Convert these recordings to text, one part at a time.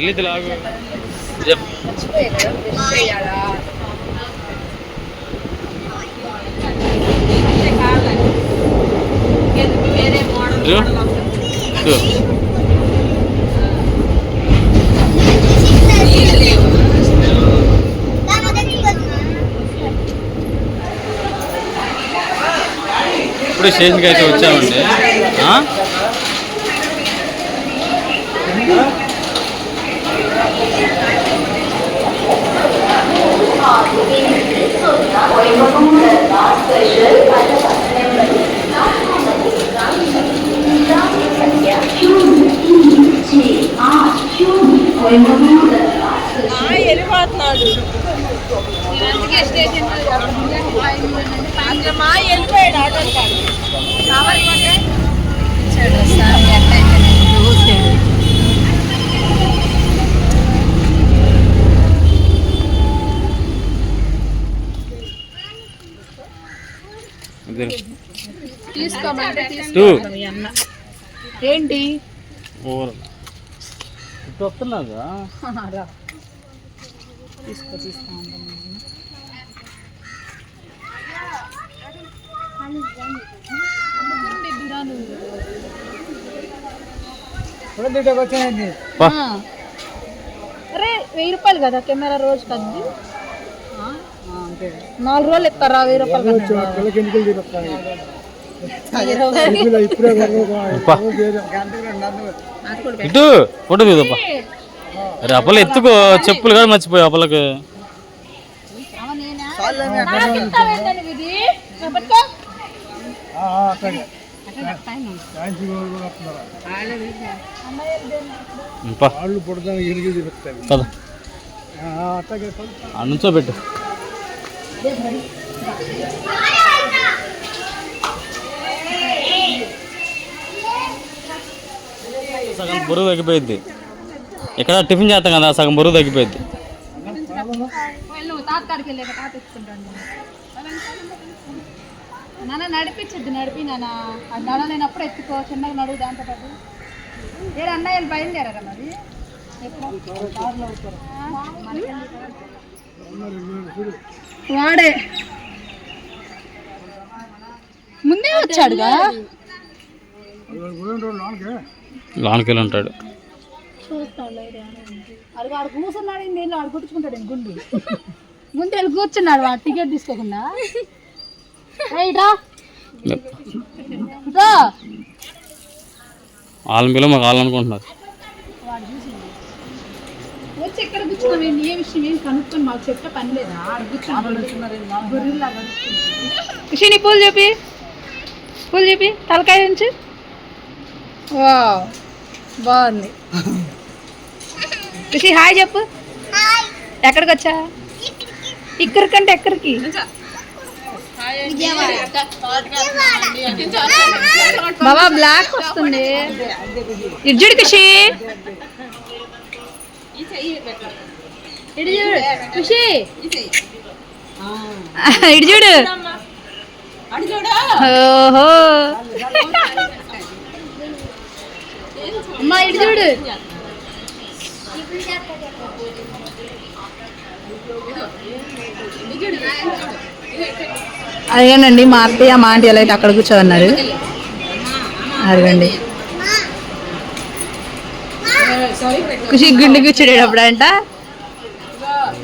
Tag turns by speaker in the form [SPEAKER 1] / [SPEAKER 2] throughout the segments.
[SPEAKER 1] వెళ్ళిద్ది లాగు. ఇప్పుడు స్టేషన్కి అయితే వచ్చామండి. టూ
[SPEAKER 2] ఏంటి?
[SPEAKER 1] ఇటు వస్తున్నాగా
[SPEAKER 2] తీసుకో తీసుకో వెయ్యి రూపాయలు కదా కెమెరా రోజు కద్ది నాలుగు రోజులు ఇస్తారా వెయ్యి రూపాయలు.
[SPEAKER 1] ఇటు ఫోటో తీదప్ప అరే అప్పలు ఎత్తుకో చెప్పులు కూడా మర్చిపోయి అప్పలకి పా. పద. ఆ నుంచో పెట్టు. సగం బరువు తగ్గిపోయింది. ఇక్కడ టిఫిన్ చేస్తాం కదా సగం బరువు తగ్గిపోయింది.
[SPEAKER 2] తాతకాడికి నాన్న నడిపించద్దు నడిపి నాన్న. అది ఎత్తుకో చిన్నగా నడువు దాంతో పాటు. ఏడు అన్నయ్యలు బయలుదేరారా మరి? ఎప్పుడు? వాడే. ముందే వచ్చాడుగా?
[SPEAKER 1] లోనికి వెళ్ళి ఉంటాడు.
[SPEAKER 2] అడుగు ఆడు కూర్చున్నాడు నేను ఆడు కొట్టుకుంటాడు గుండు ముందు వెళ్ళి కూర్చున్నాడు వాడు టికెట్ తీసుకోకుండా రైటా
[SPEAKER 1] వాళ్ళని పిల్లలు మాకు వాళ్ళనుకుంటున్నారు
[SPEAKER 2] వచ్చి ఎక్కడ కూర్చున్నావు ఏంటి? ఏ విషయం? ఏం కనుక్కొని మాకు చెప్పే పని లేదా? ఆడ కూర్చున్నాడు ఖుషి నీ పూలు చెప్పి పూలు చెప్పి తలకాయ నుంచి వా బాగుంది. ఖుషి హాయ్ చెప్పు. ఎక్కడికి వచ్చా ఇక్కడికంటే ఎక్కడికి? బాబా బ్లాక్ వస్తుంది. ఇడ్జుడు ఖుషి ఇటు చూడు. ఖుషి. ఇటు చూడు. ఓహో. అమ్మా ఇటు చూడు. అదేనండి మా అత్తయ్య మా ఆంటీ ఎలా అయితే అక్కడ కూర్చోన్నారు అడగండి. ఖుషి గుండె కూర్చునేటప్పుడు అంట.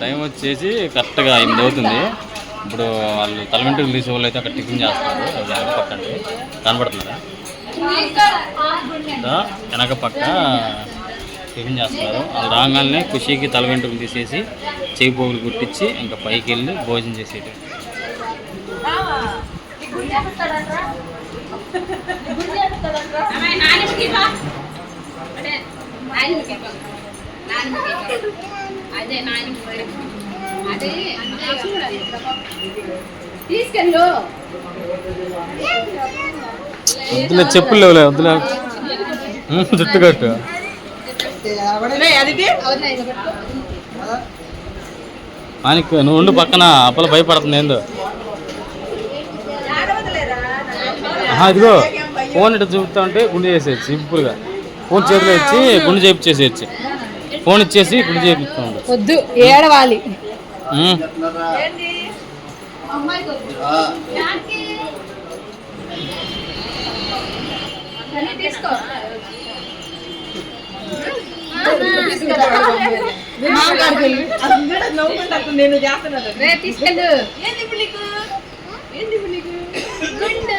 [SPEAKER 1] టైం వచ్చేసి కరెక్ట్గా ఎనిమిది అవుతుంది. ఇప్పుడు వాళ్ళు తల వెంట్రుకలు తీసే వాళ్ళు అయితే అక్కడ టిఫిన్ చేస్తారు. వెనక పక్క అండి. కనబడుతున్నారా? వెనక పక్క టిఫిన్ చేస్తున్నారు. వాళ్ళు రాగానే ఖుషీకి తల వెంట్రుకలు తీసేసి చేయి పోగులు కుట్టించి ఇంకా పైకి వెళ్ళి భోజనం చేసేది
[SPEAKER 2] తీసుకెళ్ళు
[SPEAKER 1] వద్దులే చెప్పులు లేవులే వద్దులే జుట్టు కట్టు. ఆయనకి నువ్వు ఉండు పక్కన అప్పలు భయపడుతుంది ఏందో. ఇదిగో ఫోన్ ఇటు చూపుతా ఉంటే గుండె చేసేది సింపుల్గా. ఫోన్ చేతిలో ఇచ్చి గుండె చేపి చేసేయచ్చు. ఫోన్ ఇచ్చేసి ఇప్పుడు చేపిస్తాను
[SPEAKER 2] వద్దు ఏడవాలి.
[SPEAKER 1] ఉమ్.
[SPEAKER 2] తీసుకో
[SPEAKER 3] నేను చేస్తున్నాను
[SPEAKER 2] రే తీసుకెళ్ళు గుండు.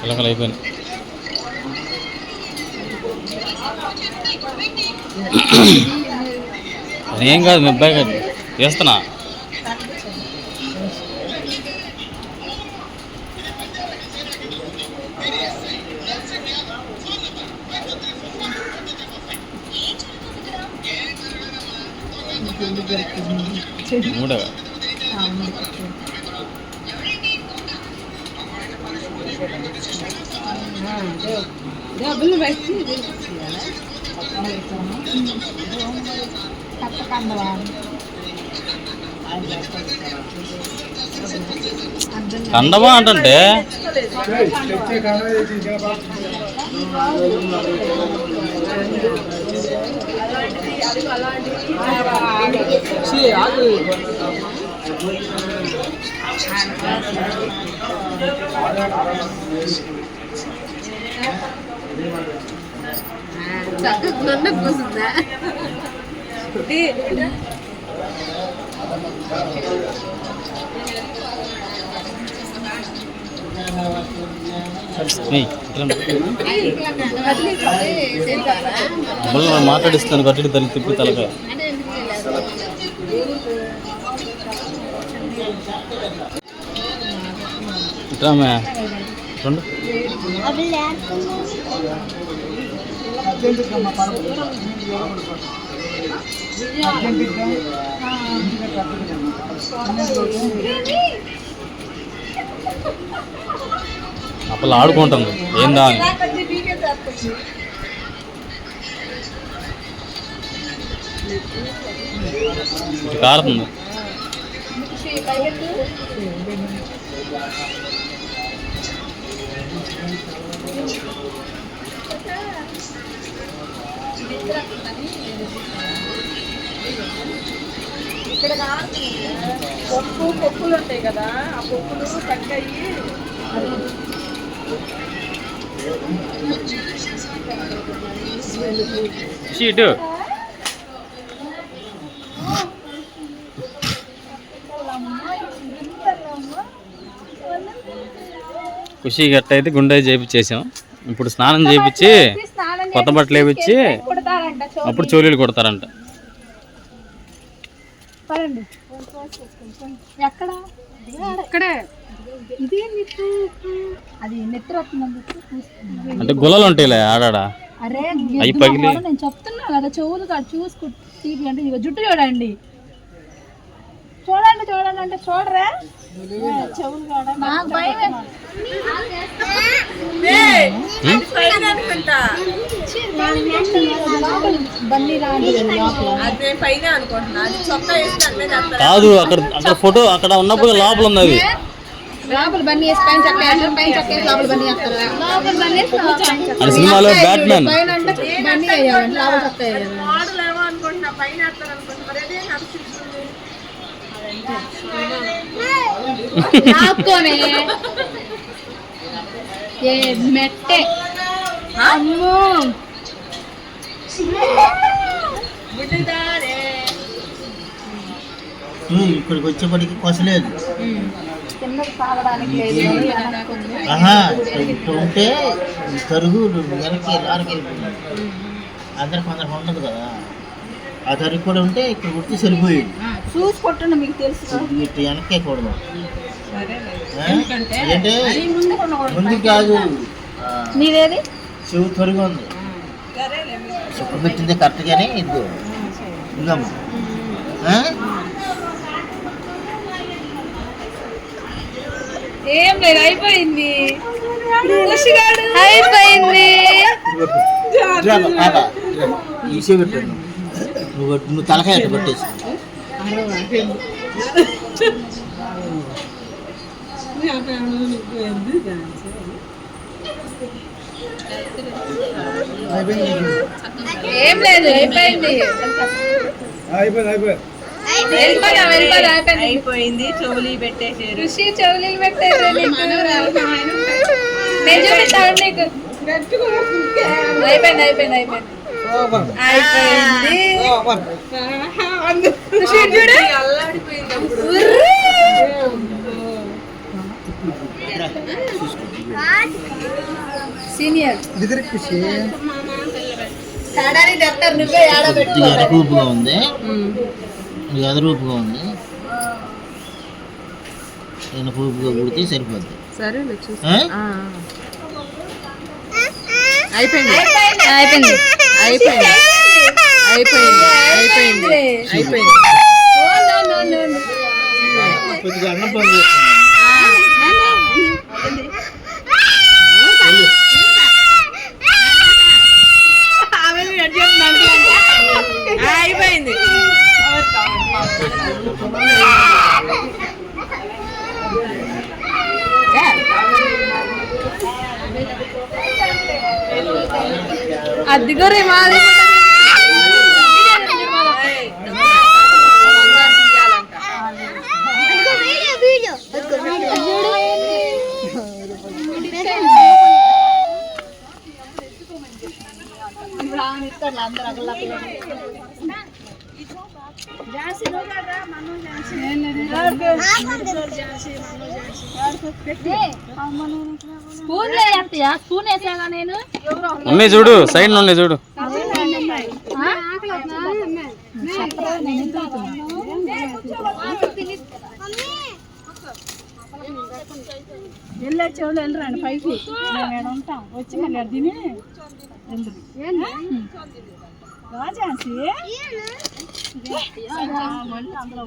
[SPEAKER 1] పిల్లకలు అయిపోయింది అదేం కాదు మీ అబ్బాయి కాదు చేస్తున్నా మూడవ.
[SPEAKER 2] డబ్బులు పెట్టి తప్పకుండా
[SPEAKER 1] కండమా అంటే
[SPEAKER 2] నన్ను
[SPEAKER 1] మాట్లాడిస్తాను కట్టి తల్లి తిప్పి తలకాయ. ఇట్రామే రెండు. అప్పుడు ఆడుకుంటుంది. ఏందా అని. ఇటు కారుతుంది.
[SPEAKER 3] ఇక్కడ పప్పు పప్పులు ఉంటాయి కదా ఆ పప్పులు కట్ అయ్యి
[SPEAKER 1] ఖుషి ఇటు ఖుషి గట్ట అయితే గుండె చేపించేసాం ఇప్పుడు స్నానం చేపించి కొత్త బట్టలు వేపించి
[SPEAKER 2] కుడతారంట
[SPEAKER 1] అప్పుడు చోలీలు కొడతారంట.
[SPEAKER 2] పదండి. ఎక్కడ? ఇక్కడే. ఇదేంది అది నెత్తి వస్తుందని
[SPEAKER 1] అంటే గుల్లలు ఉంటాయిలే ఆడాడా.
[SPEAKER 2] అరే నేను చెప్తున్నా కదా చెవులు కాదు చూసుకు తీపి అంటే జుట్టు చూడండి. చూడండి చూడండి అంటే చూడరా? చెవులు కూడా నాకు భయం
[SPEAKER 1] కాదు అక్కడ అక్కడ ఫోటో అక్కడ ఉన్నప్పుడు లోపల ఉంది అది
[SPEAKER 2] లోపల బన్నీ వేసి పైన చక్క వేస్తారు? పైన చక్క వేసి లోపల బన్నీ వేస్తారు? లోపల బన్నీ వేసి లోపల పైన చక్క
[SPEAKER 1] అది సినిమాలో బ్యాట్మెన్
[SPEAKER 2] పైన అంటే బన్నీ లోపల చక్క
[SPEAKER 3] మోడల్ ఏమో అనుకుంటున్నా పైన వేస్తారు అనుకుంటున్నా మరి అదే నడుస్తుంది
[SPEAKER 2] నాకోనే ఏ మెట్టే. అమ్మో.
[SPEAKER 3] బుడ్డిదారే.
[SPEAKER 4] ఇక్కడికి వచ్చేప్పటికి కొసలేదు ఉంటే తరుగు వెనక్కి లారికి అందరికి కొందరికి ఉండదు కదా. ఆ తరుగు కూడా ఉంటే ఇక్కడ ఉడితే సరిపోయేది.
[SPEAKER 2] చూసి కొట్టండి మీకు తెలుసు
[SPEAKER 4] ఇటు వెనక్కే కూడదు.
[SPEAKER 3] సరేలే.
[SPEAKER 4] ఆ?
[SPEAKER 3] ఎందుకంటే
[SPEAKER 4] ఏంటి?
[SPEAKER 3] అది ముందు
[SPEAKER 4] కాదు. ఆ,
[SPEAKER 2] నీదేది
[SPEAKER 4] చెవు తొరిగి ఉంది. చెప్పు పెట్టింది కరెక్ట్ కానీ ఇదిగో. ఇదిగమ్మ ఆ?
[SPEAKER 2] ఏం లేదు అయిపోయింది. అయిపోయింది.
[SPEAKER 4] ఈ నువ్వు పెట్టు, నువ్వు తలకాయ అట్టు పెట్టేసి.
[SPEAKER 2] ఏం లేదు అయిపోయింది. అయిపోయింది
[SPEAKER 3] అయిపోయింది. చెవులు పెట్టేసారు
[SPEAKER 2] ఋషి చెవులు నీకు. అయిపోయింది అయిపోయింది అయిపోయింది. అయిపోయింది. సీనియర్.
[SPEAKER 4] ఎరకూపుగా ఉంది. ఎదరూపుగా ఉంది. ఎనకూపుగా పుడితే సరిపోద్ది.
[SPEAKER 3] సరేలే చూసి
[SPEAKER 4] ఆ?
[SPEAKER 3] అయిపోయింది.
[SPEAKER 2] అయిపోయింది.
[SPEAKER 3] అయిపోయింది. అయిపోయింది. అయిపోయింది. అయిపోయింది.
[SPEAKER 4] కొద్దిగా అన్నం పని చేస్తున్నాను
[SPEAKER 3] అయిపోయింది
[SPEAKER 2] అదిగో రే మాది స్పూన్ వేయత్తయ్యా స్పూన్ వేసాగా నేను.
[SPEAKER 1] ఉన్నాయి చూడు సైడ్ నుండి చూడు.
[SPEAKER 2] వెళ్ళే చెవులు వెళ్ళరండి పైకి? మేము ఉంటాం. వచ్చి మళ్ళీ తిని రాజాసి అందులో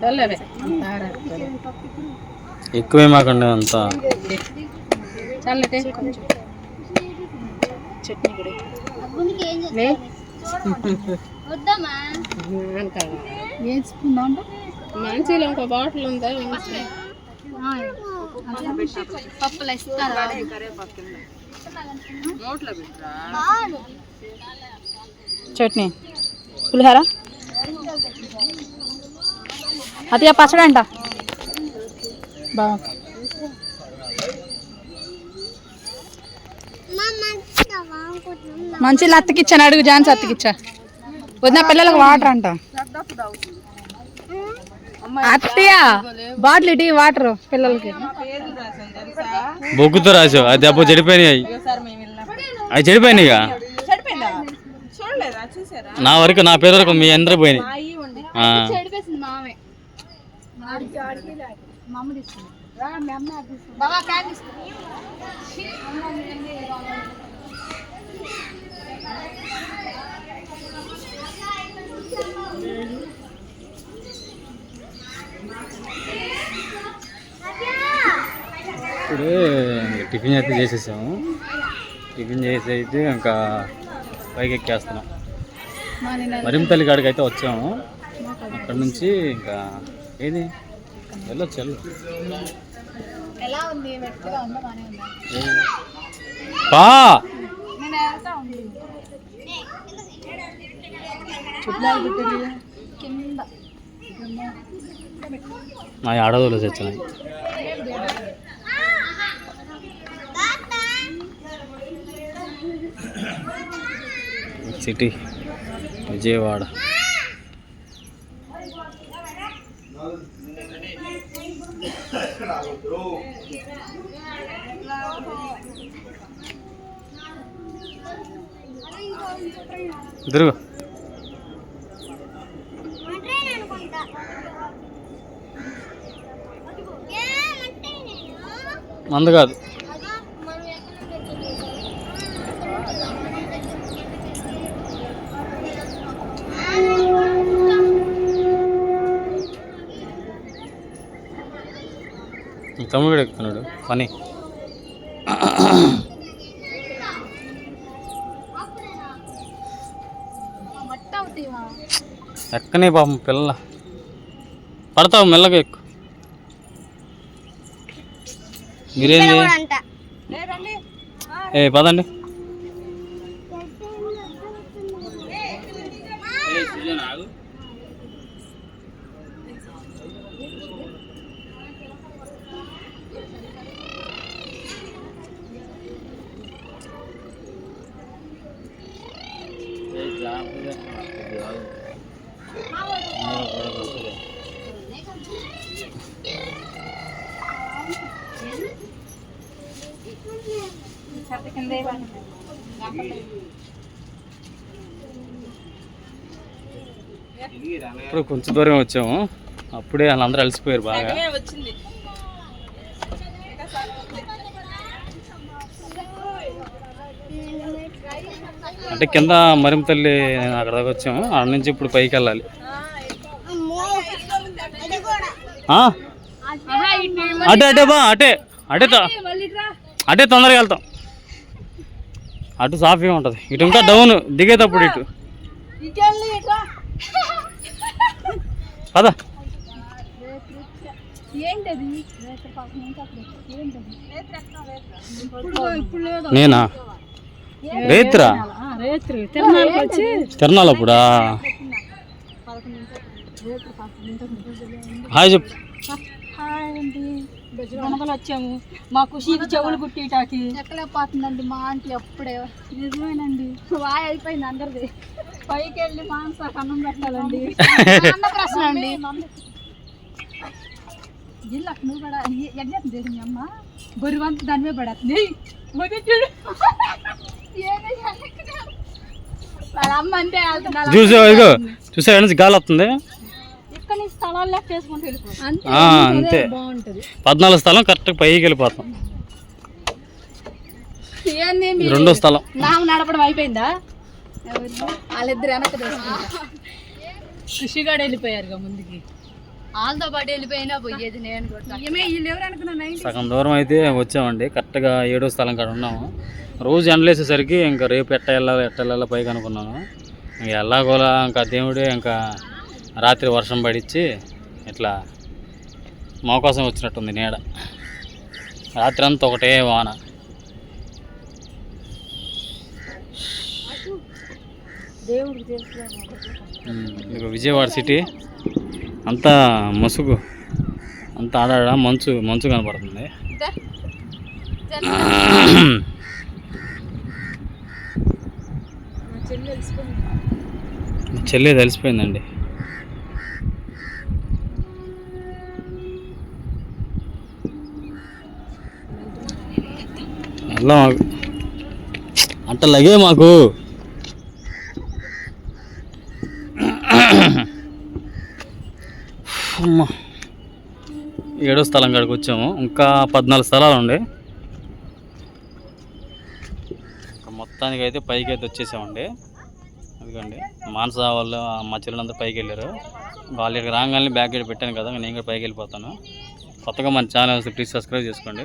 [SPEAKER 2] చల్లటే కొంచెం చట్నీ కూడా వే. ఏం స్పూన్ దాంట్లో
[SPEAKER 3] మంచిగా ఇంకో బాటిల్ ఉందా?
[SPEAKER 2] పప్పులు ఇస్తారా
[SPEAKER 3] నోట్లో పెట్టరా
[SPEAKER 2] చట్నీ. పులిహోర? అది పచ్చడి బాగా మంచి అత్తకిచ్చాను అడుగు జాన్స్ అత్తకిచ్చా వదిన పిల్లలకు వాటర్ అంట. అత్తయ్య బాటిల్ ఇటీ వాటర్ పిల్లలకి.
[SPEAKER 1] బొగ్గుతో రాసావు. అది దెబ్బ చెడిపోయినాయి అవి చెడిపోయినాయి నా వరకు నా పేరు వరకు మీ అందరూ పోయినాయి.
[SPEAKER 2] రా, మీ అమ్మ క్యాన్.
[SPEAKER 1] ఇప్పుడు టిఫిన్ అయితే చేసేసాము. టిఫిన్ చేసి అయితే ఇంకా పైకి ఎక్కేస్తున్నాం. మరింతల్లి కాడికి అయితే వచ్చాము. అక్కడ నుంచి ఇంకా ఏది? వెళ్ళొచ్చు వెళ్ళు
[SPEAKER 2] ఎలా ఉంది? మెత్తగా ఉందా? బానే ఉందా?
[SPEAKER 1] ఏది? పా.
[SPEAKER 2] నేను వెళ్తా ఉంది కింద.
[SPEAKER 1] నా ఆడదోలు సిటీ. విజయవాడ. తిరుగు. మందు కాదు. తమ్ముడు కూడా ఎక్కుతున్నాడు పని
[SPEAKER 2] మట్టి అవుతాయివా
[SPEAKER 1] ఎక్కనే పాపం పిల్ల. పడతావు మెల్లగా ఎక్కు. మీరేంది? ఏ పదండి
[SPEAKER 2] చెత్త కిందే
[SPEAKER 1] ఇప్పుడు కొంచెం దూరం వచ్చాము. అప్పుడే వాళ్ళందరూ అలసిపోయారు బాగా. అంటే కింద మరింత తల్లి అక్కడ దాకా వచ్చాము. అక్కడ నుంచి ఇప్పుడు పైకి వెళ్ళాలి. ఆ? అటే అటే బా అటే అటే త- అటే తొందరగా వెళ్తాం. అటు సాఫీగా ఉంటుంది. ఇటు ఇంకా డౌన్ దిగేటప్పుడు ఇటు పద
[SPEAKER 2] ఏంటది రేత్ర పాపం ఏం చెప్పలేదు ఏంటది ఇప్పుడు ఇప్పుడు లేదు
[SPEAKER 1] నేనా? రేత్రా? తిరణాలప్పుడా హాయ్ చెప్పు.
[SPEAKER 3] గణపలు వచ్చాము మా ఖుషికి చెవులు కుట్టిటాకి
[SPEAKER 2] ఎక్కలేకపోతుందండి మా ఆంటీ అప్పుడే. నిజమేనండి. వాయ్ అయిపోయింది అందరిది.
[SPEAKER 3] పైకి వెళ్ళి మాంస కన్నం పెట్టాలండి.
[SPEAKER 2] అన్న ప్రశ్న అండి జిల్లా నువ్వు కూడా చేసి మీ అమ్మ? గొరివంత దాని మీద పడేస్తుంది మొదటి వాళ్ళ అమ్మ అంతే వెళ్తున్నారు
[SPEAKER 1] చూసా ఇగో చూసా ఎక్కడ నుంచి గాలి వస్తుంది
[SPEAKER 3] స్థలాలు లెక్క వేసుకుంటూ వెళ్ళిపోతాం.
[SPEAKER 2] అంతే బాగుంటది.
[SPEAKER 1] పద్నాలుగు స్థలం కరెక్ట్ పైకి వెళ్ళిపోతాం. రెండో స్థలం.
[SPEAKER 2] నడపడం అయిపోయిందా? వాళ్ళిద్దరు తీసుకుంటా కృషిగాడు వెళ్ళిపోయారుగా ముందుకి. వాళ్ళతో పాటు వెళ్ళిపోయినా పోయేది నేను
[SPEAKER 1] సగం దూరం అయితే వచ్చామండి. కరెక్ట్గా ఏడో స్థలం కాడ ఉన్నాము. రోజు ఎండలేసేసరికి ఇంకా రేపు ఎట్ట వెళ్ళాలి ఎట్ట వెళ్ళాలి పైకి అనుకున్నాను. ఇంకా ఎల్లాగోలా ఇంకా దేవుడే ఇంకా రాత్రి వర్షం పడిచ్చి ఇట్లా మా కోసం వచ్చినట్టుంది నీడ. రాత్రి అంతా ఒకటే వాన. విజయవాడ సిటీ. అంతా మసుగు అంతా ఆడాడ మంచు మంచు కనపడుతుంది.
[SPEAKER 3] చెల్లి
[SPEAKER 1] తెలిసిపోయిందండి. అలా మాకు. అంట లగే మాకు. అమ్మ. ఏడో స్థలం కాడికి వచ్చాము. ఇంకా పద్నాలుగు స్థలాలు ఉండే. మొత్తానికి అయితే పైకి అయితే వచ్చేసామండి. ఎందుకండి మానస వాళ్ళు మా చెల్లెలంతా పైకి వెళ్ళారు. వాళ్ళు ఇక్కడికి రాగానే బ్యాక్ గేట్ పెట్టాను కదా నేను కూడా పైకి వెళ్ళిపోతాను. కొత్తగా మన ఛానల్ ప్లీజ్ సబ్స్క్రైబ్ చేసుకోండి.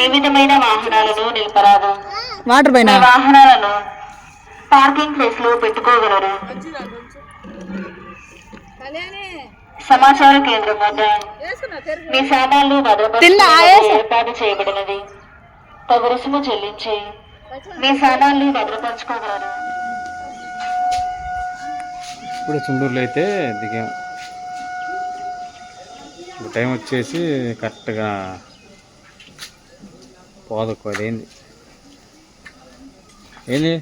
[SPEAKER 5] ఏ విధమైన వాహనాలను నిలపరాదు
[SPEAKER 3] వాటర్ పైన.
[SPEAKER 5] వాహనాలను పార్కింగ్ ప్లేస్లో పెట్టుకోగలరు సమాచార కేంద్రం వద్ద మీ సామాన్లు భద్రపరిచే ఏర్పాటు చేయబడినది. తగు రుసుము చెల్లించి మీ స్థానాన్ని భద్రపరచుకోగలరు.
[SPEAKER 1] ఇప్పుడు చుండూరులో అయితే దిగాం. ఇప్పుడు టైం వచ్చేసి కరెక్ట్గా పోదొక్కు అదేంది ఏంది?